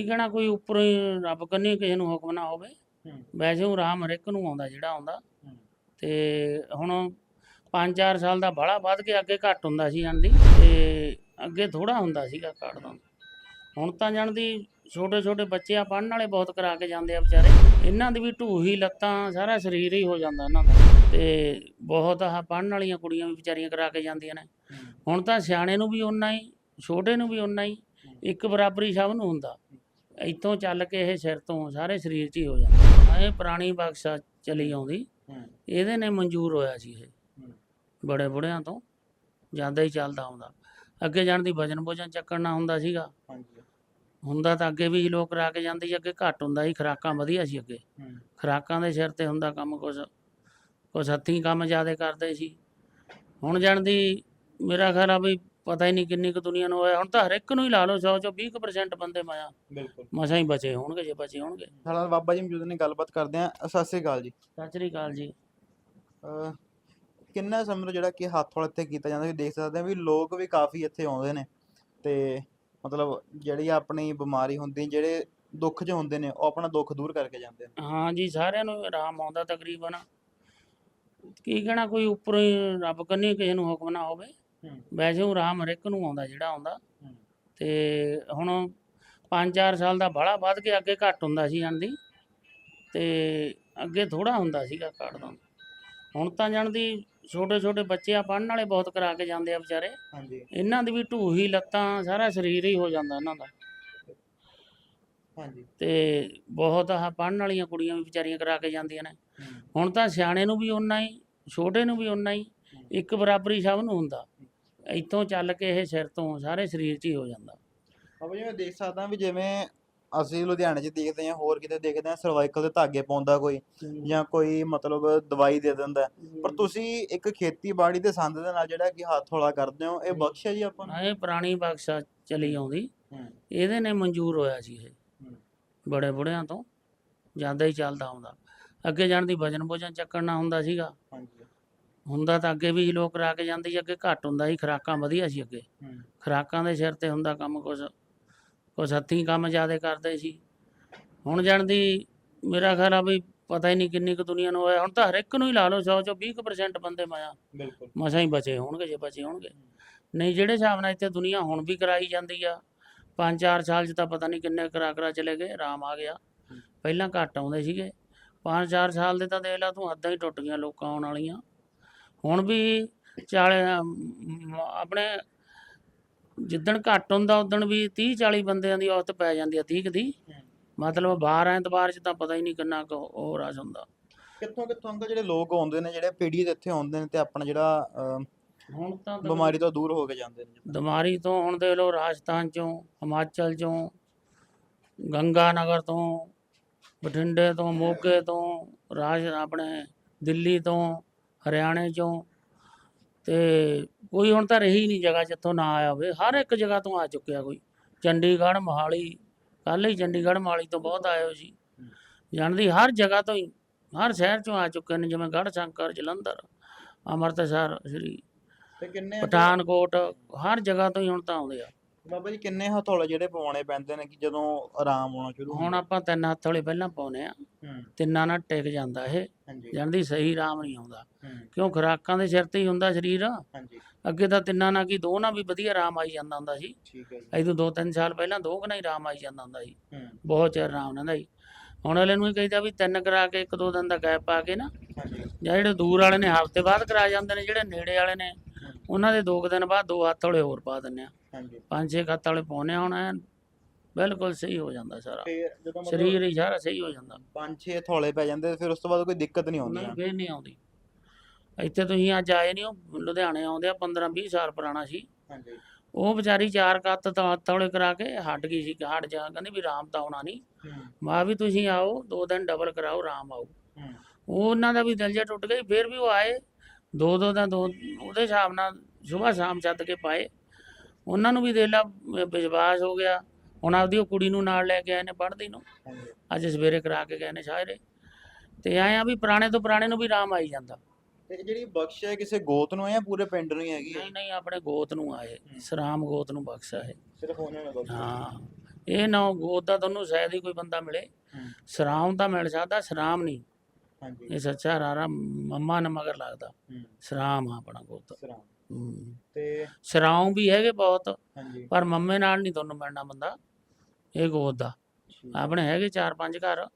ਕੀ ਕਹਿਣਾ ਕੋਈ ਉੱਪਰੋਂ ਹੀ ਰੱਬ ਕੰਨੀ ਕਿਸੇ ਨੂੰ ਹੁਕਮ ਨਾ ਹੋਵੇ। ਵੈਸੇ ਉਹ ਰਾਮ ਹਰ ਇੱਕ ਨੂੰ ਆਉਂਦਾ ਜਿਹੜਾ ਆਉਂਦਾ। ਤੇ ਹੁਣ 5-4 ਸਾਲ ਦਾ ਬਾਹਲਾ ਵੱਧ ਕੇ ਅੱਗੇ ਘੱਟ ਹੁੰਦਾ ਸੀ ਜਾਣਦੀ ਤੇ ਅੱਗੇ ਥੋੜਾ ਹੁੰਦਾ ਸੀਗਾ ਕੱਢਦਾ ਹੁਣ ਤਾਂ ਜਾਣਦੀ ਛੋਟੇ ਛੋਟੇ ਬੱਚੇ ਆ ਪੜਨ ਵਾਲੇ ਬਹੁਤ ਕਰਾ ਕੇ ਜਾਂਦੇ ਆ ਵਿਚਾਰੇ। ਇਹਨਾਂ ਦੀ ਵੀ ਢੂਹੀ ਲੱਤਾਂ ਸਾਰਾ ਸਰੀਰ ਹੀ ਹੋ ਜਾਂਦਾ ਇਹਨਾਂ ਦਾ। ਤੇ ਬਹੁਤ ਆਹ ਪੜਨ ਵਾਲੀਆਂ ਕੁੜੀਆਂ ਵੀ ਵਿਚਾਰੀਆਂ ਕਰਾ ਕੇ ਜਾਂਦੀਆਂ ਨੇ। ਹੁਣ ਤਾਂ ਸਿਆਣੇ ਨੂੰ ਵੀ ਓਨਾ ਹੀ ਛੋਟੇ ਨੂੰ ਵੀ ਓਨਾ ਹੀ। ਇੱਕ ਬਰਾਬਰੀ ਸਭ ਨੂੰ ਹੁੰਦਾ। ਇੱਥੋਂ ਚੱਲ ਕੇ ਇਹ ਸਿਰ ਤੋਂ ਸਾਰੇ ਸਰੀਰ 'ਚ ਹੀ ਹੋ ਜਾਂਦਾ। ਇਹ ਪੁਰਾਣੀ ਬਖਸ਼ਾ ਚਲੀ ਆਉਂਦੀ। ਇਹਦੇ ਨੇ ਮਨਜ਼ੂਰ ਹੋਇਆ ਸੀ ਇਹ। ਬੜੇ ਬੁੜਿਆਂ ਤੋਂ ਜਾਂਦਾ ਹੀ ਚੱਲਦਾ ਆਉਂਦਾ ਅੱਗੇ ਜਾਣ ਦੀ ਵਜਨ ਭੋਜਨ ਚੱਕਣਾ ਹੁੰਦਾ ਸੀਗਾ। ਹਾਂਜੀ। ਹੁੰਦਾ ਤਾਂ ਅੱਗੇ ਵੀ ਲੋਕ ਕਰਾ ਕੇ ਜਾਂਦੇ ਸੀ ਅੱਗੇ ਘੱਟ ਹੁੰਦਾ ਸੀ ਖੁਰਾਕਾਂ ਵਧੀਆ ਸੀ ਅੱਗੇ। ਖੁਰਾਕਾਂ ਦੇ ਸਿਰ ਤੇ ਹੁੰਦਾ ਕੰਮ ਕੁਛ ਕੁਛ ਹੱਥੀਂ ਕੰਮ ਜ਼ਿਆਦਾ ਕਰਦੇ ਸੀ। ਹੁਣ ਜਾਣ ਦੀ ਮੇਰਾ ਖਿਆਲ ਆ ਵੀ ਪਤਾ ਹੀ ਨਹੀਂ ਕਿੰਨੀ ਕੁ ਦੁਨੀਆ ਨੂੰ ਹੋਇਆ। ਹੁਣ ਤਾਂ ਹਰ ਇੱਕ ਨੂੰ ਹੀ ਲਾ ਲਓ 100 ਚੋਂ 20% ਕੁ percent ਬੰਦੇ ਮਾਇਆ ਬਿਲਕੁਲ। ਮਸਾਂ ਹੀ ਬਚੇ ਹੋਣਗੇ ਜੇ ਬਚੇ ਹੋਣਗੇ। ਸਾਡਾ ਬਾਬਾ ਜੀ ਮੌਜੂਦ ਨੇ ਗੱਲਬਾਤ ਕਰਦੇ ਆ। ਸਤਿ ਸ੍ਰੀ ਅਕਾਲ ਜੀ। ਸਤਿ ਸ੍ਰੀ ਅਕਾਲ ਜੀ। ਅਹ ਕਿੰਨਾ ਸਮੇਂ ਤੋਂ ਜਿਹੜਾ ਕਿ ਹੱਥ ਵਾਲਾ ਇੱਥੇ ਕੀਤਾ ਜਾਂਦਾ ਵੀ ਦੇਖ ਸਕਦੇ ਆ ਵੀ ਲੋਕ ਵੀ ਕਾਫੀ ਇੱਥੇ ਆਉਂਦੇ ਨੇ। ਤੇ ਮਤਲਬ ਜਿਹੜੀ ਆਪਣੀ ਬਿਮਾਰੀ ਹੁੰਦੀ ਜਿਹੜੇ ਦੁੱਖ 'ਚ ਹੁੰਦੇ ਨੇ ਉਹ ਆਪਣਾ ਦੁੱਖ ਦੂਰ ਕਰਕੇ ਜਾਂਦੇ ਨੇ। ਹਾਂ ਜੀ ਸਾਰਿਆਂ ਨੂੰ ਆਰਾਮ ਆਉਂਦਾ ਤਕਰੀਬਨ। ਕੀ ਕਹਿਣਾ ਕੋਈ ਉੱਪਰੋਂ ਹੀ ਰੱਬ ਕੰਨੀ ਕਿਸੇ ਨੂੰ ਹੁਕਮ ਨਾ ਹੋਵੇ। ਵੈਸੇ ਉਹ ਆਰਾਮ ਹਰ ਇੱਕ ਨੂੰ ਆਉਂਦਾ ਜਿਹੜਾ ਆਉਂਦਾ। ਤੇ ਹੁਣ 5-4 ਸਾਲ ਦਾ ਬਾਹਲਾ ਵੱਧ ਕੇ ਅੱਗੇ ਘੱਟ ਹੁੰਦਾ ਸੀ ਜਾਣਦੀ ਤੇ ਅੱਗੇ ਥੋੜਾ ਹੁੰਦਾ ਸੀਗਾ ਕੱਢਦਾ ਹੁਣ ਤਾਂ ਜਾਣਦੀ ਛੋਟੇ ਛੋਟੇ ਬੱਚੇ ਆ ਪੜਨ ਵਾਲੇ ਬਹੁਤ ਕਰਾ ਕੇ ਜਾਂਦੇ ਆ ਵਿਚਾਰੇ। ਹਾਂਜੀ। ਇਹਨਾਂ ਦੀ ਵੀ ਢੂਹੀ ਲੱਤਾਂ ਸਾਰਾ ਸਰੀਰ ਹੀ ਹੋ ਜਾਂਦਾ ਇਹਨਾਂ ਦਾ। ਹਾਂਜੀ। ਤੇ ਬਹੁਤ ਆਹ ਪੜਨ ਵਾਲੀਆਂ ਕੁੜੀਆਂ ਵੀ ਵਿਚਾਰੀਆਂ ਕਰਾ ਕੇ ਜਾਂਦੀਆਂ ਨੇ। ਹੁਣ ਤਾਂ ਸਿਆਣੇ ਨੂੰ ਵੀ ਓਨਾ ਹੀ ਛੋਟੇ ਨੂੰ ਵੀ ਓਨਾ ਹੀ। ਇੱਕ ਬਰਾਬਰੀ ਸਭ ਨੂੰ ਹੁੰਦਾ। ਇੱਥੋਂ ਚੱਲ ਕੇ ਇਹ ਸਿਰ ਤੋਂ ਸਾਰੇ ਸਰੀਰ 'ਚ ਹੀ ਹੋ ਜਾਂਦਾ। ਬਾਬਾ ਜੀ ਮੈਂ ਦੇਖ ਸਕਦਾ ਵੀ ਜਿਵੇਂ ਅਸੀਂ ਲੁਧਿਆਣੇ 'ਚ ਦੇਖਦੇ ਹਾਂ ਹੋਰ ਕਿਤੇ ਦੇਖਦੇ ਹਾਂ ਸਰਵਾਈਕਲ ਦੇ ਧਾਗੇ ਪਾਉਂਦਾ ਕੋਈ ਜਾਂ ਕੋਈ ਮਤਲਬ ਦਵਾਈ ਦੇ ਦਿੰਦਾ। ਪਰ ਤੁਸੀਂ ਇੱਕ ਖੇਤੀਬਾੜੀ ਦੇ ਸੰਦ ਦੇ ਨਾਲ ਜਿਹੜਾ ਕਿ ਹੱਥ ਹੌਲਾ ਕਰਦੇ ਹੋ ਇਹ ਬਖਸ਼ ਹੈ ਜੀ ਆਪਾਂ ਨੂੰ? ਇਹ ਪੁਰਾਣੀ ਬਖਸ਼ਾ ਚਲੀ ਆਉਂਦੀ। ਇਹਦੇ ਨੇ ਮਨਜ਼ੂਰ ਹੋਇਆ ਸੀ ਇਹ। ਬੜੇ ਬੁੜਿਆਂ ਤੋਂ। ਜਾਂਦਾ ਹੀ ਚੱਲਦਾ ਆਉਂਦਾ ਅੱਗੇ ਜਾਣ ਦੀ ਵਜਨ ਭੋਜਨ ਚੱਕਣਾ ਹੁੰਦਾ ਸੀਗਾ। ਹਾਂਜੀ। ਹੁੰਦਾ ਤਾਂ ਅੱਗੇ ਵੀ ਲੋਕ ਕਰਾ ਕੇ ਜਾਂਦੇ ਸੀ ਅੱਗੇ ਘੱਟ ਹੁੰਦਾ ਸੀ ਖੁਰਾਕਾਂ ਵਧੀਆ ਸੀ ਅੱਗੇ। ਖੁਰਾਕਾਂ ਦੇ ਸਿਰ ਤੇ ਹੁੰਦਾ ਕੰਮ ਕੁਛ ਕੁਛ ਹੱਥੀਂ ਕੰਮ ਜ਼ਿਆਦਾ ਕਰਦੇ ਸੀ। ਹੁਣ ਜਾਣ ਦੀ ਮੇਰਾ ਖਿਆਲ ਆ ਵੀ ਪਤਾ ਹੀ ਨਹੀਂ ਕਿੰਨੀ ਕੁ ਦੁਨੀਆ ਨੂੰ ਹੋਇਆ। ਹੁਣ ਤਾਂ ਹਰ ਇੱਕ ਨੂੰ ਹੀ ਲਾ ਲਓ 100 ਚੋਂ 20% ਕੁ percent ਬੰਦੇ ਮਾਇਆ ਬਿਲਕੁਲ। ਮਸਾਂ ਹੀ ਬਚੇ ਹੋਣਗੇ ਜੇ ਬਚੇ ਹੋਣਗੇ। ਨਹੀਂ ਜਿਹੜੇ ਹਿਸਾਬ ਨਾਲ ਇੱਥੇ ਦੁਨੀਆ ਹੁਣ ਵੀ ਕਰਾਈ ਜਾਂਦੀ ਆ ਪੰਜ ਚਾਰ ਸਾਲ 'ਚ ਤਾਂ ਪਤਾ ਨਹੀਂ ਕਿੰਨੇ ਕਰਾ ਕਰਾ ਚਲੇ ਗਏ ਆਰਾਮ ਆ ਗਿਆ। ਪਹਿਲਾਂ ਘੱਟ ਆਉਂਦੇ ਸੀਗੇ। ਪੰਜ ਚਾਰ ਸਾਲ ਦੇ ਤਾਂ ਦੇਖ ਲਾ ਤੂੰ ਹੱਦਾਂ ਹੀ ਟੁੱਟ ਗਈਆਂ ਲੋਕਾਂ ਆਉਣ ਵਾਲੀਆਂ। ਹੁਣ ਵੀ ਚਾਲੇ ਅਮ, ਆਪਣੇ ਜਿੱਦਣ ਘੱਟ ਹੁੰਦਾ ਉਦਣ ਵੀ 30 40 ਬੰਦਿਆਂ ਦੀ ਔਸਤ ਪੈ ਜਾਂਦੀ ਆ 30 ਕੁ ਦੀ ਮਤਲਬ ਬਾਰ ਐਤਵਾਰ 'ਚ ਤਾਂ ਪਤਾ ਹੀ ਨਹੀਂ ਕਿੰਨਾ ਕੁ ਉਹ ਰਸ਼ ਹੁੰਦਾ ਕਿੱਥੋਂ ਕਿੱਥੋਂ ਅੰਕਲ ਜਿਹੜੇ ਲੋਕ ਆਉਂਦੇ ਨੇ ਜਿਹੜੇ ਪੀੜੀ ਦੇ ਇੱਥੇ ਆਉਂਦੇ ਨੇ ਤੇ ਆਪਣਾ ਜਿਹੜਾ ਹੁਣ ਤਾਂ ਬਿਮਾਰੀ ਤੋਂ ਦੂਰ ਹੋ ਕੇ ਜਾਂਦੇ ਨੇ। ਬਿਮਾਰੀ ਤੋਂ ਹੁਣ ਦੇਖ ਲਓ ਰਾਜਸਥਾਨ ਚੋਂ ਹਿਮਾਚਲ ਚੋਂ ਗੰਗਾ ਨਗਰ ਤੋਂ ਬਠਿੰਡੇ ਤੋਂ ਮੋਗੇ ਤੋਂ ਰਾਜ ਆਪਣੇ ਦਿੱਲੀ ਤੋਂ ਹਰਿਆਣੇ ਚੋਂ। ਤੇ ਕੋਈ ਹੁਣ ਤਾਂ ਰਹੀ ਨਹੀਂ ਜਗ੍ਹਾ ਜਿੱਥੋਂ ਨਾ ਆਇਆ ਹੋਵੇ। ਹਰ ਇੱਕ ਜਗ੍ਹਾ ਤੋਂ ਆ ਚੁੱਕਿਆ ਕੋਈ। ਚੰਡੀਗੜ੍ਹ ਮੋਹਾਲੀ ਕੱਲ੍ਹ ਹੀ ਚੰਡੀਗੜ੍ਹ ਮੋਹਾਲੀ ਤੋਂ ਬਹੁਤ ਆਏ ਹੋ ਸੀ। ਜਾਣਦੀ ਹਰ ਜਗ੍ਹਾ ਤੋਂ ਹੀ ਹਰ ਸ਼ਹਿਰ ਚੋਂ ਆ ਚੁੱਕੇ ਨੇ ਜਿਵੇਂ ਗੜ੍ਹ ਸ਼ੰਕਰ ਜਲੰਧਰ ਅੰਮ੍ਰਿਤਸਰ ਸ੍ਰੀ ਤੇ ਕਿੰਨੇ ਪਠਾਨਕੋਟ ਹਰ ਜਗ੍ਹਾ ਤੋਂ ਹੀ ਹੁਣ ਤਾਂ ਆਉਂਦੇ ਆ। ਬਾਬਾ ਜੀ ਕਿੰਨੇ ਹਥੌਲੇ ਜਿਹੜੇ ਪਵਾਉਣੇ ਪੈਂਦੇ ਨੇ ਕਿ ਜਦੋਂ ਆਰਾਮ ਆਉਣਾ ਸ਼ੁਰੂ ਹੁਣ ਆਪਾਂ ਤਿੰਨ ਹੱਥ ਵਾਲੇ ਪਹਿਲਾਂ ਪਾਉਨੇ ਆ ਹੂੰ। ਤਿੰਨਾਂ ਨਾਲ ਟਿਕ ਜਾਂਦਾ ਇਹ। ਹਾਂਜੀ। ਜਾਂਦੀ ਸਹੀ ਆਰਾਮ ਨਹੀਂ ਆਉਂਦਾ। ਹੂੰ। ਕਿਉਂ? ਖੁਰਾਕਾਂ ਦੇ ਸਿਰ ਤੇ ਹੀ ਹੁੰਦਾ ਸਰੀਰ। ਹਾਂਜੀ। ਅੱਗੇ ਤਾਂ ਤਿੰਨਾਂ ਨਾਲ ਕੀ ਦੋ ਨਾਲ ਵੀ ਵਧੀਆ ਆਰਾਮ ਆਈ ਜਾਂਦਾ ਹੁੰਦਾ ਸੀ। ਠੀਕ ਹੈ ਜੀ। ਅਜੇ ਤੋਂ ਦੋ ਤਿੰਨ ਸਾਲ ਪਹਿਲਾਂ ਦੋ ਕੁ ਨਾਲ ਹੀ ਆਰਾਮ ਆਈ ਜਾਂਦਾ ਹੁੰਦਾ ਸੀ। ਹੂੰ। ਬਹੁਤ ਚਿਰ ਆਰਾਮ ਨਾਲ ਸੀ। ਹੁਣ ਵਾਲੇ ਨੂੰ ਹੀ ਕਹੀਦਾ ਵੀ ਤਿੰਨ ਕਰਾ ਕੇ ਇੱਕ ਦੋ ਦਿਨ ਦਾ ਗੈਪ ਪਾ ਕੇ ਨਾ ਹਾਂਜੀ। ਜਾਂ ਜਿਹੜੇ ਦੂਰ ਵਾਲੇ ਨੇ ਹਫ਼ਤੇ ਬਾਅਦ ਕਰਾ ਜਾਂਦੇ ਨੇ ਜਿਹੜੇ ਨੇੜੇ ਵਾਲੇ ਨੇ ਉਹਨਾਂ ਦੇ ਦੋ ਕੁ ਦਿਨ ਬਾਅਦ ਦੋ ਹੱਥ ਵਾਲੇ ਹੋਰ ਪਾ ਦਿੰਨੇ ਆ ਹਾਂਜੀ। ਪੰਜ ਛੇ ਹੱਥ ਵਾਲੇ ਪਾਉਨੇ ਹੁਣ ਐਨ ਬਿਲਕੁਲ ਸਹੀ ਹੋ ਜਾਂਦਾ ਸਾਰਾ। ਫਿਰ ਜਦੋਂ ਮਤਲਬ ਸਰੀਰ ਹੀ ਸਾਰਾ ਸਹੀ ਹੋ ਜਾਂਦਾ। ਪੰਜ ਛੇ ਪੈ ਜਾਂਦੇ ਫਿਰ ਉਸ ਤੋਂ ਬਾਅਦ ਕੋਈ ਦਿੱਕਤ ਨਹੀਂ ਆਉਂਦੀ। ਨਹੀਂ ਫੇਰ ਨਹੀਂ ਆਉਂਦੀ। ਇੱਥੇ ਤੁਸੀਂ ਅੱਜ ਆਏ ਨਹੀਂ ਉਹ ਲੁਧਿਆਣੇ ਆਉਂਦੇ ਆ 15 20 ਸਾਲ ਪੁਰਾਣਾ ਸੀ। ਹਾਂਜੀ। ਉਹ ਵਿਚਾਰੀ ਚਾਰ ਕੱਤ ਤਾਂ ਤੌਲੇ ਕਰਾ ਕੇ ਹਟ ਗਈ ਸੀ ਹਟ ਜਾ ਕਹਿੰਦੀ ਵੀ ਆਰਾਮ ਤਾਂ ਆਉਣਾ ਨਹੀਂ ਹੂੰ। ਮਾ ਵੀ ਤੁਸੀਂ ਆਓ ਦੋ ਦਿਨ ਡਬਲ ਕਰਾਓ ਆਰਾਮ ਆਓ। ਹੂੰ। ਉਹ ਉਹਨਾਂ ਦਾ ਵੀ ਦਿਲ ਜਿਹਾ ਟੁੱਟ ਗਿਆ ਫਿਰ ਵੀ ਉਹ ਆਏ। ਦੋ ਦੋ ਦਾ ਦੋ ਉਹਦੇ ਹਿਸਾਬ ਨਾਲ ਸਵੇਰ ਸ਼ਾਮ ਚੱਦ ਕੇ ਪਾਏ। ਉਹਨਾਂ ਨੂੰ ਵੀ ਦੇ ਲਾ ਵਿਸ਼ਵਾਸ ਹੋ ਗਿਆ। ਹੁਣ ਆਪਦੀ ਉਹ ਕੁੜੀ ਨੂੰ ਨਾਲ ਲੈ ਕੇ ਆਏ ਨੇ ਪੜ੍ਹਦੀ ਨੂੰ। ਅੱਜ ਸਵੇਰੇ ਕਰਾ ਕੇ ਗਏ ਨੇ ਸ਼ਾਇਰੇ। ਤੇ ਆਏ ਆ ਵੀ ਪੁਰਾਣੇ ਤੋਂ ਪੁਰਾਣੇ ਨੂੰ ਵੀ ਆਰਾਮ ਆਈ ਜਾਂਦਾ। ਤੇ ਜਿਹੜੀ ਬਖਸ਼ ਹੈ ਕਿਸੇ ਗੋਤ ਨੂੰ ਹੈ ਜਾਂ ਪੂਰੇ ਪਿੰਡ ਨੂੰ ਹੀ ਹੈਗੀ ਹੈ? ਨਹੀਂ ਨਹੀਂ ਆਪਣੇ ਗੋਤ ਨੂੰ ਆਏ ਸਰਾਮ ਗੋਤ ਨੂੰ ਬਖਸ਼ਾ ਹੈ ਸਿਰਫ ਉਹਨਾਂ ਨੇ ਬਖਸ਼ ਹਾਂ। ਇਹ ਨਾ ਗੋਦ ਦਾ ਤੁਹਾਨੂੰ ਸ਼ਾਇਦ ਹੀ ਕੋਈ ਬੰਦਾ ਮਿਲੇ। ਸਰਾਮ ਤਾਂ ਮਿਲ ਸਕਦਾ ਸਰਾਮ ਨਹੀਂ। ਹਾਂਜੀ। ਇਹ ਸੱਚਾ ਰਾਰਾ ਮੰਮਾ ਨੇ ਮਗਰ ਲੱਗਦਾ। ਸਰਾਮ ਆ ਆਪਣਾ ਗੋਦ ਸਰਾਂ ਹੂੰ ਤੇ ਸਰਾਮ ਵੀ ਹੈਗੇ ਬਹੁਤ ਹਾਂਜੀ। ਪਰ ਮੰਮੇ ਨਾਲ ਨਹੀਂ ਤੁਹਾਨੂੰ ਮਿਲਣਾ ਬੰਦਾ। ਇਹ ਗੋਦ ਦਾ। ਆਪਣੇ ਹੈਗੇ ਚਾਰ ਪੰਜ ਘਰ।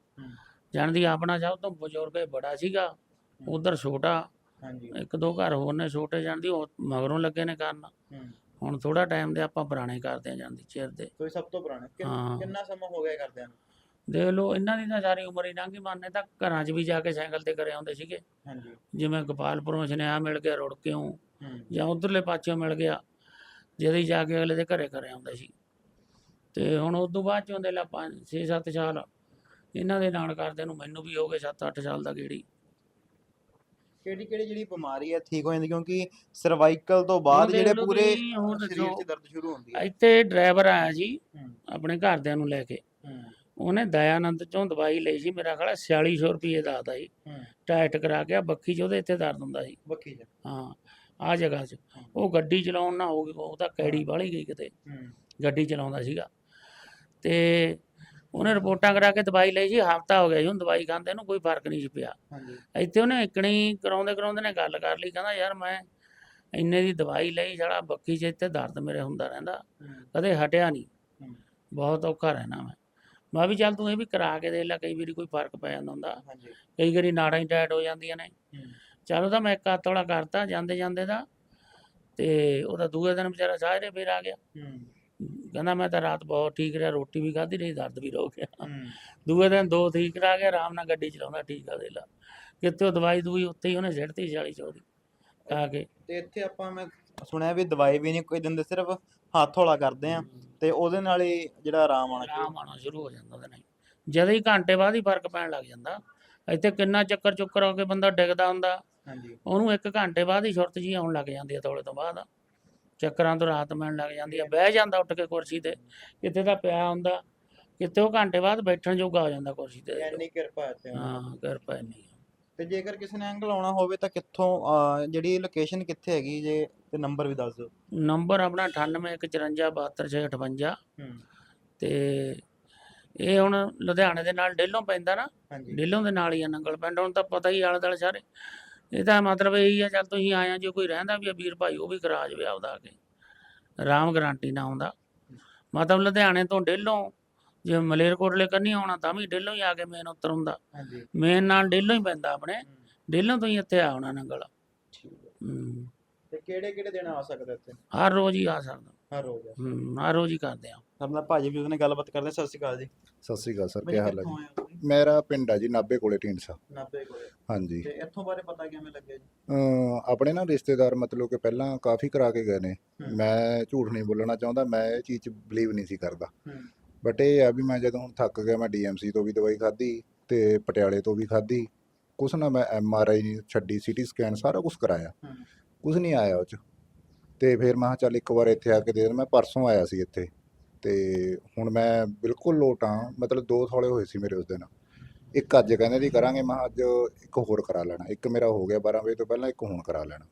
ਜਾਣਦੀ ਆਪਣਾ ਸਭ ਤੋਂ ਬਜ਼ੁਰਗ ਇਹ ਬੜਾ ਸੀਗਾ। ਉਧਰ ਛੋਟਾ। ਹਾਂਜੀ। ਇੱਕ ਦੋ ਘਰ ਹੋਰ ਨੇ ਛੋਟੇ ਜਾਣਦੀ ਉਹ ਮਗਰੋਂ ਲੱਗੇ ਨੇ ਕਰਨ। ਹੁਣ ਥੋੜਾ ਟਾਈਮ ਦੇ ਆਪਾਂ ਪੁਰਾਣੇ ਕਰਦੇ ਆ ਜਾਂਦੀ ਚਿਰ ਦੇ। ਤੁਸੀਂ ਸਭ ਤੋਂ ਪੁਰਾਣੇ। ਕਿੰਨ- ਸਮਾਂ ਹੋ ਗਿਆ ਕਰਦਿਆਂ ਨੂੰ? ਦੇਖ ਲਓ ਇਹਨਾਂ ਦੀ ਤਾਂ ਸਾਰੀ ਉਮਰ ਹੀ ਲੰਘੀ ਮੰਨੇ ਤਾਂ ਘਰਾਂ 'ਚ ਵੀ ਜਾ ਕੇ ਸਾਈਕਲ ਤੇ ਕਰੇ ਆਉਂਦੇ ਸੀਗੇ। ਹਾਂਜੀ। ਜਿਵੇਂ ਗੋਪਾਲਪੁਰੋਂ ਸੁਨੇਹਾ ਮਿਲ ਗਿਆ ਰੁੜਕਿਓਂ ਹੂੰ ਜਾਂ ਉਧਰਲੇ ਪਾਸਿਓਂ ਮਿਲ ਗਿਆ ਜਿਹਦੇ ਜਾ ਕੇ ਅਗਲੇ ਦੇ ਘਰੇ ਘਰੇ ਆਉਂਦੇ ਸੀ। ਤੇ ਹੁਣ ਉਸ ਤੋਂ ਬਾਅਦ ਚੋਂ ਦੇ ਲਾ 5 6 7 ਸਾਲ ਇਹਨਾਂ ਦੇ ਨਾਲ ਕਰਦੇ ਨੂੰ ਮੈਨੂੰ ਵੀ ਹੋ ਗਏ 7 8 ਸਾਲ ਦਾ ਗੇੜੀ। ਕਿਹੜੀ ਕਿਹੜੀ ਜਿਹੜੀ ਬਿਮਾਰੀ ਹੈ ਠੀਕ ਹੋ ਜਾਂਦੀ? ਕਿਉਂਕਿ ਸਰਵਾਈਕਲ ਤੋਂ ਬਾਅਦ ਜਿਹੜੇ ਪੂਰੇ ਸਰੀਰ 'ਚ ਦਰਦ ਸ਼ੁਰੂ ਹੁੰਦੀ ਹੈ ਇੱਥੇ ਡਰਾਈਵਰ ਆਇਆ ਹੂੰ। ਆਪਣੇ ਘਰਦਿਆਂ ਨੂੰ ਲੈ ਕੇ। ਉਹਨੇ ਦਇਆਨੰਦ ਚੋਂ ਦਵਾਈ ਲਈ ਸੀ ਮੇਰਾ ਖਿਆਲ 4600 ਰੁਪਏ ਦਾ ਆਦਾ ਸੀ ਹੂੰ। ਟਾਈਟ ਕਰਾ ਕੇ ਬੱਖੀ 'ਚ ਉਹਦੇ ਇੱਥੇ ਦਰਦ ਹੁੰਦਾ ਸੀ। ਬੱਕੀ ਚ। ਹਾਂ। ਆ ਜਗ੍ਹਾ 'ਚ। ਉਹ ਗੱਡੀ ਚਲਾਉਣ ਨਾ ਹੋ ਗਈ ਉਹ ਤਾਂ ਕੈੜੀ ਵਾਲੀ ਗਈ ਕਿਤੇ। ਗੱਡੀ ਚਲਾਉਂਦਾ ਸੀਗਾ। ਤੇ ਉਹਨੇ ਰਿਪੋਰਟਾਂ ਕਰਾ ਕੇ ਦਵਾਈ ਲਈ ਸੀ ਹਫਤਾ ਹੋ ਗਿਆ ਜੀ ਹੁਣ ਦਵਾਈ ਖਾਂਦੇ ਨੂੰ ਕੋਈ ਫ਼ਰਕ ਨਹੀਂ ਪਿਆ। ਇੱਥੇ ਉਹਨੇ ਇਕਣੀ ਕਰਾਉਂਦੇ ਕਰਾਉਂਦੇ ਨੇ ਗੱਲ ਕਰ ਲਈ ਕਹਿੰਦਾ ਯਾਰ ਮੈਂ ਇੰਨੇ ਦੀ ਦਵਾਈ ਲਈ ਜਿਹੜਾ ਬੱਕੀ 'ਚ ਇੱਥੇ ਦਰਦ ਮੇਰੇ ਹੁੰਦਾ ਰਹਿੰਦਾ ਕਦੇ ਹਟਿਆ ਨਹੀਂ। ਬਹੁਤ ਔਖਾ ਰਹਿਣਾ ਮੈਂ। ਮੈਂ ਵੀ ਚੱਲ ਤੂੰ ਇਹ ਵੀ ਕਰਾ ਕੇ ਦੇਖ ਲੈ ਕਈ ਵਾਰੀ ਕੋਈ ਫ਼ਰਕ ਪੈ ਜਾਂਦਾ ਹੁੰਦਾ। ਹਾਂਜੀ। ਕਈ ਵਾਰੀ ਨਾੜਾਂ ਹੀ ਟਾਈਟ ਹੋ ਜਾਂਦੀਆਂ ਨੇ। ਚਲੋ ਤਾਂ ਮੈਂ ਇੱਕ ਹੱਥ ਵਾਲਾ ਕਰਤਾ ਜਾਂਦੇ ਜਾਂਦੇ ਦਾ ਤੇ ਉਹਦਾ ਦੂਏ ਦਿਨ ਵਿਚਾਰਾ ਸਾਜਰੇ ਫੇਰ ਆ ਗਿਆ। ਹੂੰ। ਕਹਿੰਦਾ ਮੈਂ ਤਾਂ ਰਾਤ ਬਹੁਤ ਠੀਕ ਰਿਹਾ ਰੋਟੀ ਵੀ ਖਾਧੀ ਰਹੀ ਦਰਦ ਵੀ ਰੋ ਗਿਆ। ਹੂੰ। ਦੂਏ ਦਿਨ ਦੋ ਠੀਕ ਕਰਾ ਗਿਆ ਆਰਾਮ ਨਾਲ ਗੱਡੀ ਚਲਾਉਂਦਾ ਠੀਕ ਆ ਦੇ ਲਾ ਕਿਤੇ ਉਹ ਦਵਾਈ ਦੂਈ ਉੱਥੇ ਹੀ ਉਹਨੇ ਸਿੱਟਤੀ 40 ਚੌਦੀ ਖਾ ਕੇ। ਤੇ ਇੱਥੇ ਆਪਾਂ ਮੈਂ ਸੁਣਿਆ ਵੀ ਦਵਾਈ ਵੀ ਨਹੀਂ ਕੋਈ ਦਿੰਦੇ ਸਿਰਫ ਹੱਥ ਹੌਲਾ ਕਰਦੇ ਆ ਤੇ ਉਹਦੇ ਨਾਲ ਹੀ ਜਿਹੜਾ ਆਰਾਮ ਸ਼ੁਰੂ ਆਰਾਮ ਆਉਣਾ ਸ਼ੁਰੂ ਹੋ ਜਾਂਦਾ ਉਹਦੇ ਨਾਲ ਜਦ ਹੀ ਘੰਟੇ ਬਾਅਦ ਹੀ ਫ਼ਰਕ ਪੈਣ ਲੱਗ ਜਾਂਦਾ। ਇੱਥੇ ਕਿੰਨਾ ਚੱਕਰ ਚੁੱਕਰ ਹੋ ਕੇ ਬੰਦਾ ਡਿੱਗਦਾ ਹੁੰਦਾ ਉਹਨੂੰ ਇੱਕ ਘੰਟੇ ਬਾਅਦ ਹੀ ਸੁਰਤ ਜੀ ਆਉਣ ਲੱਗ ਜਾਂਦੀ ਹੈ ਥੋੜੇ ਤੋਂ ਬਾਅਦ। ਚੱਕਰਾਂ ਤੋਂ ਰਾਤ ਮਿਲਣ ਲੱਗ ਜਾਂਦੀ ਹੈ ਬਹਿ ਜਾਂਦਾ ਉੱਠ ਕੇ ਕੁਰਸੀ ਤੇ। ਕਿਤੇ ਤਾਂ ਪਿਆ ਹੁੰਦਾ। ਕਿਤੇ ਉਹ ਘੰਟੇ ਬਾਅਦ ਬੈਠਣ ਜੋਗਾ ਹੋ ਜਾਂਦਾ ਕੁਰਸੀ ਤੇ। ਇੰਨੀ ਕਿਰਪਾ ਇੱਥੇ ਹਾਂ ਕਰ ਪੈ ਨਹੀਂ ਤੇ ਜੇਕਰ ਕਿਸੇ ਨੇ ਐਂਗਲ ਆਉਣਾ ਹੋਵੇ ਤਾਂ ਕਿੱਥੋਂ ਜਿਹੜੀ ਲੋਕੇਸ਼ਨ ਕਿੱਥੇ ਹੈਗੀ ਜੇ ਤੇ ਨੰਬਰ ਵੀ ਦੱਸ ਦਿਓ। ਨੰਬਰ ਆਪਣਾ 9814572658 ਹੂੰ। ਤੇ ਇਹ ਹੁਣ ਲੁਧਿਆਣੇ ਦੇ ਨਾਲ ਡੇਲੋਂ ਪੈਂਦਾ ਨਾ। ਡੇਲੋਂ ਦੇ ਨਾਲ ਹੀ ਆ ਨੰਗਲ ਪਿੰਡ। ਹੁਣ ਤਾਂ ਪਤਾ ਹੀ ਆਲੇ ਦੁਆਲੇ ਸਾਰੇ। ਇਹਦਾ ਮਤਲਬ ਇਹੀ ਆ ਚੱਲ ਤੁਸੀਂ ਆਇਆ ਜੇ ਕੋਈ ਰਹਿੰਦਾ ਵੀ ਆ ਵੀਰ ਭਾਈ ਉਹ ਵੀ ਕਰਾ ਜਵੇ ਆਪਦਾ ਆ ਕੇ। ਰਾਮ ਗਰੰਟੀ ਨਾ ਆਉਂਦਾ ਮਤਲਬ ਲੁਧਿਆਣੇ ਤੋਂ ਡੇਲੋਂ ਜੇ ਮਲੇਰਕੋਟਲੇ ਕੰਨੀ ਆਉਣਾ ਤਾਂ ਵੀ ਡੇਲੋਂ ਹੀ ਆ ਕੇ ਮੇਨ ਉੱਤਰ ਹੁੰਦਾ। ਹਾਂਜੀ। ਮੇਨ ਨਾਲ ਡੇਲੋਂ ਹੀ ਪੈਂਦਾ ਆਪਣੇ। ਡੇਲੋਂ ਤੋਂ ਹੀ ਇੱਥੇ ਆਉਣਾ ਨੰਗਲ। ਠੀਕ ਹੈ ਹੂੰ। ਤੇ ਕਿਹੜੇ ਕਿਹੜੇ ਦਿਨ ਆ ਸਕਦਾ ਇੱਥੇ? ਹਰ ਰੋਜ਼ ਹੀ ਆ ਸਕਦਾ। ਹਰ ਰੋਜ਼ ਹੂੰ ਹਰ ਰੋਜ਼ ਹੀ ਕਰਦੇ ਆ। ਆਪਣਾ ਭਾਜੀ ਵੀ ਉਹਨੇ ਗੱਲਬਾਤ ਕਰਦੇ ਸਤਿ ਸ਼੍ਰੀ ਅਕਾਲ ਜੀ। ਸਤਿ ਸ੍ਰੀ ਅਕਾਲ ਸਰ ਕੀ ਹਾਲ ਹੈ ਜੀ? ਮੇਰਾ ਪਿੰਡ ਆ ਜੀ ਨਾਬੇ ਕੋਲੇ ਢੀਂਡਸਾ 90 ਕੋਲੇ। ਹਾਂਜੀ। ਤੇ ਇੱਥੋਂ ਬਾਰੇ ਪਤਾ ਕਿਵੇਂ ਲੱਗਿਆ ਜੀ? ਅਮ ਆਪਣੇ ਨਾ ਰਿਸ਼ਤੇਦਾਰ ਮਤਲਬ ਕਿ ਪਹਿਲਾਂ ਕਾਫੀ ਕਰਾ ਕੇ ਗਏ ਨੇ। ਮੈਂ ਝੂਠ ਨਹੀਂ ਬੋਲਣਾ ਚਾਹੁੰਦਾ ਮੈਂ ਇਹ ਚੀਜ਼ 'ਚ ਬਲੀਵ ਨਹੀਂ ਸੀ ਕਰਦਾ। ਬਟ ਇਹ ਆ ਵੀ ਮੈਂ ਜਦੋਂ ਹੁਣ ਥੱਕ ਗਿਆ ਮੈਂ ਡੀਐਮਸੀ ਤੋਂ ਵੀ ਦਵਾਈ ਖਾਧੀ ਤੇ ਪਟਿਆਲੇ ਤੋਂ ਵੀ ਖਾਧੀ। ਕੁਛ ਨਾ ਮੈਂ ਐਮਆਰਆਈ ਨਹੀਂ ਛੱਡੀ ਸੀਟੀ ਸਕੈਨ ਸਾਰਾ ਕੁਝ ਕਰਾਇਆ। ਹੂੰ। ਕੁਝ ਨਹੀਂ ਆਇਆ ਉਹ 'ਚ। ਤੇ ਫਿਰ ਮੈਂ ਕਿਹਾ ਚੱਲ ਇੱਕ ਵਾਰ ਇੱਥੇ ਆ ਕੇ ਦੇ ਦੇ ਮੈਂ ਪਰਸੋਂ ਆਇਆ ਸੀ ਇੱਥੇ। ਤੇ ਹੁਣ ਮੈਂ ਬਿਲਕੁਲ ਲੋਟ ਹਾਂ ਮਤਲਬ ਦੋ ਥੋੜੇ ਹੋਏ ਸੀ ਮੇਰੇ ਉਸ ਦਿਨ। ਇੱਕ ਅੱਜ ਕਹਿੰਦੇ ਦੀ ਕਰਾਂਗੇ ਮੈਂ ਅੱਜ ਇੱਕ ਹੋਰ ਕਰਾ ਲੈਣਾ। ਇੱਕ ਮੇਰਾ ਹੋ ਗਿਆ 12 ਵਜੇ ਤੋਂ ਪਹਿਲਾਂ ਇੱਕ ਹੁਣ ਕਰਾ ਲੈਣਾ।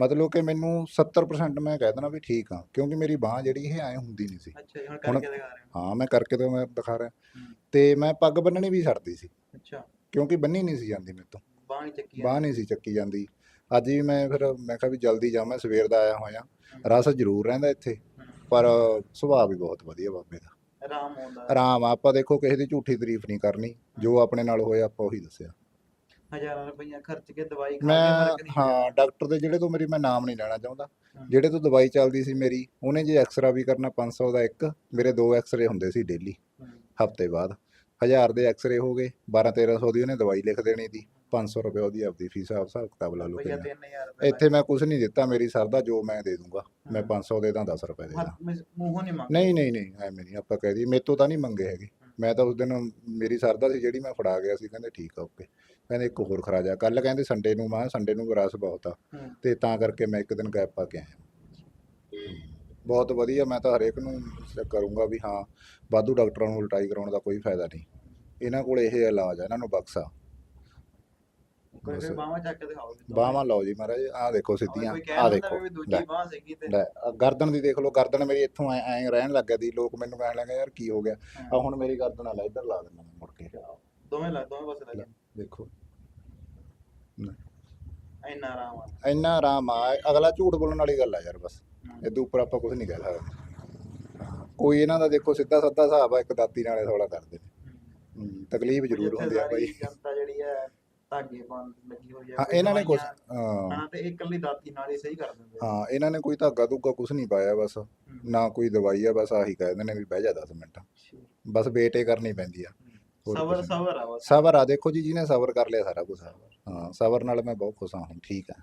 ਮਤਲਬ ਕਿ ਮੈਨੂੰ 70% ਮੈਂ ਕਹਿ ਦੇਣਾ ਵੀ ਠੀਕ ਆ ਕਿਉਂਕਿ ਮੇਰੀ ਬਾਹ ਜਿਹੜੀ ਇਹ ਐ ਹੁੰਦੀ ਨਹੀਂ ਸੀ। ਅੱਛਾ ਹੁਣ ਕਰਕੇ ਦਿਖਾ ਰਹੇ ਹੋ। ਮੈਂ ਕਰਕੇ ਤਾਂ ਮੈਂ ਦਿਖਾ ਰਿਹਾ। ਤੇ ਮੈਂ ਪੱਗ ਬੰਨਣੀ ਵੀ ਛੱਡਦੀ ਸੀ। ਅੱਛਾ। ਕਿਉਂਕਿ ਬੰਨੀ ਨਹੀਂ ਸੀ ਜਾਂਦੀ ਮੇਰੇ ਤੋਂ। ਬਾਂਹ ਨਹੀਂ ਚੱਕੀ ਬਾਹ ਨਹੀਂ ਸੀ ਚੱਕੀ ਜਾਂਦੀ। ਅੱਜ ਵੀ ਮੈਂ ਫਿਰ ਮੈਂ ਕਿਹਾ ਵੀ ਜਲਦੀ ਜਾ ਮੈਂ ਸਵੇਰ ਦਾ ਆਇਆ ਹੋਇਆ। ਰਸ ਜ਼ਰੂਰ ਰਹਿੰਦਾ ਇੱਥੇ। ਪਰ ਸੁਭਾਅ ਵੀ ਬਹੁਤ ਵਧੀਆ ਬਾਬੇ ਦਾ। ਆਰਾਮ ਆਉਂਦਾ। ਆਰਾਮ ਆ, ਆਪਾਂ ਦੇਖੋ ਕਿਸੇ ਦੀ ਝੂਠੀ ਤਾਰੀਫ ਨਹੀਂ ਕਰਨੀ ਜੋ ਆਪਣੇ ਨਾਲ ਹੋਇਆ ਆਪਾਂ ਉਹੀ ਦੱਸਿਆ। ਹਜ਼ਾਰਾਂ ਰੁਪਈਆ ਖਰਚ ਕੇ ਦਵਾਈ ਖਾ ਕੇ ਮੈਂ ਹਾਂ ਡਾਕਟਰ ਦੇ ਜਿਹੜੇ ਤੋਂ ਮੇਰੀ ਮੈਂ ਨਾਮ ਨਹੀਂ ਲੈਣਾ ਚਾਹੁੰਦਾ। ਜਿਹੜੇ ਤੋਂ ਦਵਾਈ ਚੱਲਦੀ ਸੀ ਮੇਰੀ ਉਹਨੇ ਜੇ ਐਕਸਰਾ ਵੀ ਕਰਨਾ 500 ਦਾ ਇੱਕ ਮੇਰੇ ਦੋ ਐਕਸਰੇ ਹੁੰਦੇ ਸੀ ਡੇਲੀ। ਹਫ਼ਤੇ ਬਾਅਦ। 1000 ਦੇ ਐਕਸਰੇ ਹੋ ਗਏ 12 1300 ਦੀ ਉਹਨੇ ਦਵਾਈ ਲਿਖ ਦੇਣੀ ਦੀ। 500 ਰੁਪਏ ਉਹਦੀ ਆਪਦੀ ਫੀਸ ਆ ਹਿਸਾਬ ਕਿਤਾਬ ਲਾ ਲਓ ਰੁਪਈਆ ਕਿੰਨਾ। 3000 ਰੁਪਏ ਇੱਥੇ ਮੈਂ ਕੁਝ ਨਹੀਂ ਦਿੱਤਾ ਮੇਰੀ ਸਰਦਾ ਜੋ ਮੈਂ ਦੇ ਦੂੰਗਾ ਮੈਂ 500 ਦੇ ਦਾਂ 10 ਰੁਪਏ ਦੇ ਦਾਂ। ਮੂੰਹੋਂ ਨਹੀਂ ਮੰਗ ਨਹੀਂ ਨਹੀਂ ਨਹੀਂ ਐਵੇਂ ਨਹੀਂ ਆਪਾਂ ਕਹਿ ਦਈਏ ਮੇਰੇ ਤੋਂ ਤਾਂ ਨਹੀਂ ਮੰਗੇ ਹੈਗੇ। ਮੈਂ ਤਾਂ ਉਸ ਦਿਨ ਮੇਰੀ ਸਰਦਾ ਸੀ ਜਿਹੜੀ ਮੈਂ ਫੜਾ ਗਿਆ ਸੀ ਕਹਿੰਦੇ ਠੀਕ ਆ ਓਕੇ। ਕਹਿੰਦੇ ਇੱਕ ਹੋਰ ਖਰਾ ਜਾ ਕੱਲ ਕਹਿੰਦੇ ਸੰਡੇ ਨੂੰ ਮੈਂ ਸੰਡੇ ਨੂੰ ਰਸ ਬਹੁਤ ਆ। ਹੂੰ। ਤੇ ਤਾਂ ਕਰਕੇ ਮੈਂ ਇੱਕ ਦਿਨ ਗੈਪ ਪਾ ਕੇ ਆਇਆ। ਬਹੁਤ ਵਧੀਆ ਮੈਂ ਤਾਂ ਹਰੇਕ ਨੂੰ ਕਰੂੰਗਾ ਵੀ ਹਾਂ ਵਾਧੂ ਡਾਕਟਰਾਂ ਨੂੰ ਉਲਟਾਈ ਕਰਾਉਣ ਦਾ ਕੋਈ ਫਾਇਦਾ ਨਹੀਂ। ਇਹਨਾਂ ਕੋਲ ਇਹ ਇਲਾਜ ਆ ਇਹਨਾਂ ਨੂੰ ਬਕਸਾ ਕੋਈ ਬਾਹਾਂ ਚੱਕ ਕੇ ਦਿਖਾਓ ਜੀ ਬਾਹਾਂ ਲਓ ਜੀ ਮਹਾਰਾਜ ਆਹ ਦੇਖੋ ਸਿੱਧੀਆਂ ਕੋਈ ਕਹਿ ਆਹ ਦਿੰਦਾ ਦੇਖੋ। ਵੀ ਦੂਜੀ ਲੈ ਬਾਹ ਸੀਗੀ ਤੇ ਲੈ ਆਹ ਗਰਦਨ ਦੀ ਦੇਖ ਲਓ ਗਰਦਨ ਮੇਰੀ ਇੱਥੋਂ ਐ ਐਂ ਰਹਿਣ ਲੱਗ ਗਈ ਲੋਕ ਮੈਨੂੰ ਕਹਿਣ ਲੱਗੇ ਯਾਰ ਕੀ ਹੋ ਗਿਆ? ਆ ਹੁਣ ਮੇਰੀ ਗਰਦਨ ਆ ਲੈ ਇੱਧਰ ਲਾ ਦਿੰਦਾ ਮੈਂ ਮੁੜ ਕੇ। ਦੋਵੇਂ ਲੱਗ ਦੋਵੇਂ ਪਾਸੇ ਲੱਗ ਦੇਖੋ। ਇੰਨਾ ਆਰਾਮ ਆ। ਇੰਨਾ ਆਰਾਮ ਆ ਅਗਲਾ ਝੂਠ ਬੋਲਣ ਵਾਲੀ ਗੱਲ ਆ ਯਾਰ ਬਸ। ਇਹਦੇ ਉੱਪਰ ਆਪਾਂ ਕੁਝ ਨਹੀਂ ਕਹਿ ਸਕਦੇ। ਕੋਈ ਇਹਨਾਂ ਦਾ ਦੇਖੋ ਸਿੱਧਾ ਸਾਦਾ ਹਿਸਾਬ ਆ ਇੱਕ ਦਾਤੀ ਨਾਲੇ ਥੋੜਾ ਕਰਦੇ ਨੇ। ਹਮ, ਤਕਲੀਫ ਜ਼ਰੂਰ ਹੁੰਦੀ ਆ ਬਾਈ ਜਨਤਾ ਜਿਹੜੀ ਹੈ ਧਾਗੇ ਬੰਨ ਲੱਗੀ ਹੋਈ ਹੈ ਹਾਂ ਇਹਨਾਂ ਨੇ ਕੁਝ ਹਾਂ। ਹਾਂ ਤੇ ਇਹ ਇਕੱਲੀ ਦਾਤੀ ਨਾਲ ਹੀ ਸਹੀ ਕਰ ਦਿੰਦੇ ਆ। ਹਾਂ ਇਹਨਾਂ ਨੇ ਕੋਈ ਧਾਗਾ ਧੁੱਗਾ ਕੁਝ ਨਹੀਂ ਪਾਇਆ ਬਸ। ਨਾ ਕੋਈ ਦਵਾਈ ਆ ਬਸ ਆਹੀ ਕਹਿੰਦੇ ਨੇ ਵੀ ਬਹਿ ਜਾ 10 ਮਿੰਟ। ਬਸ ਵੇਟੇ ਕਰਨੀ ਪੈਂਦੀ ਆ। ਹੋਰ ਸਬਰ ਕੁਛ। ਸਬਰ ਆ ਬਸ। ਸਬਰ ਆ ਦੇਖੋ ਜੀ ਜਿਹਨੇ ਸਬਰ ਕਰ ਲਿਆ ਸਾਰਾ ਕੁਝ ਹਾਂ ਸਬਰ ਨਾਲ ਮੈਂ ਬਹੁਤ ਖੁਸ਼ ਹਾਂ ਹੁਣ ਠੀਕ ਆ।